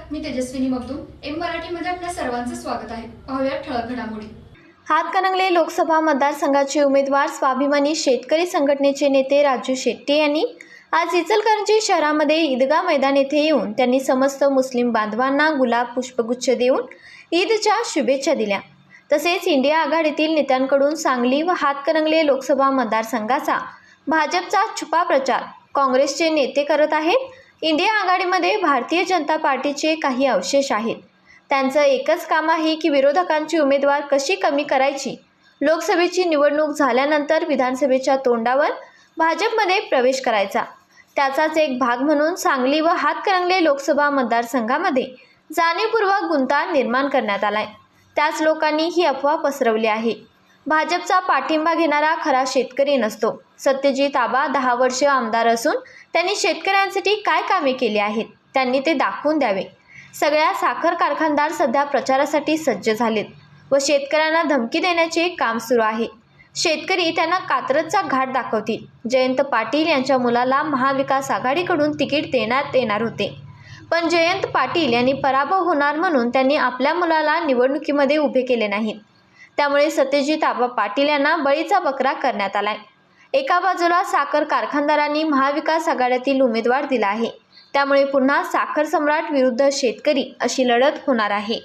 नमस्कार मी तेजस्विनी मगदूम. एम मराठीमध्ये आपल्या सर्वांचं स्वागत आहे. पाहूया ठळक घडामोडी. हातकणंगले लोकसभा मतदारसंघाचे उमेदवार स्वाभिमानी शेतकरी संघटनेचे नेते राजू शेट्टी यांनी आज इचलकरंजी शहरामध्ये ईदगा मैदान येथे येऊन त्यांनी समस्त मुस्लिम बांधवांना गुलाब पुष्पगुच्छ देऊन ईदच्या शुभेच्छा दिल्या. तसेच इंडिया आघाडीतील नेत्यांकडून सांगली व हातकणंगले लोकसभा मतदारसंघाचा भाजपचा छुपा प्रचार काँग्रेसचे नेते करत आहेत. इंडिया आघाडीमध्ये भारतीय जनता पार्टीचे काही अवशेष आहेत. त्यांचं एकच काम आहे की विरोधकांची उमेदवार कशी कमी करायची? लोकसभेची निवडणूक झाल्यानंतर विधानसभेच्या तोंडावर भाजपमध्ये प्रवेश करायचा. त्याचाच एक भाग म्हणून सांगली व हातकरंगले लोकसभा मतदारसंघामध्ये जाणीवपूर्वक गुंता निर्माण करण्यात आलाय. त्याच लोकांनी ही अफवा पसरवली आहे. भाजपचा पाठिंबा घेणारा खरा शेतकरी नसतो. सत्यजित आबा दहा वर्ष आमदार असून त्यांनी शेतकऱ्यांसाठी काय कामे केली आहेत त्यांनी ते दाखवून द्यावे. सगळ्या साखर कारखानदार सध्या प्रचारासाठी सज्ज झालेत व शेतकऱ्यांना धमकी देण्याचे काम सुरू आहे. शेतकरी त्यांना कात्रजचा घाट दाखवतील. जयंत पाटील यांच्या मुलाला महाविकास आघाडीकडून तिकीट देण्यात येणार होते. पण जयंत पाटील यांनी पराभव होणार म्हणून त्यांनी आपल्या मुलाला निवडणुकीमध्ये उभे केले नाहीत. त्यामुळे सत्यजित आबा पाटील यांना बळीचा बकरा करण्यात आलाय. एका बाजूला साखर कारखानदारांनी महाविकास आघाड्यातील उमेदवार दिला आहे. त्यामुळे पुन्हा साखर सम्राट विरुद्ध शेतकरी अशी लढत होणार आहे.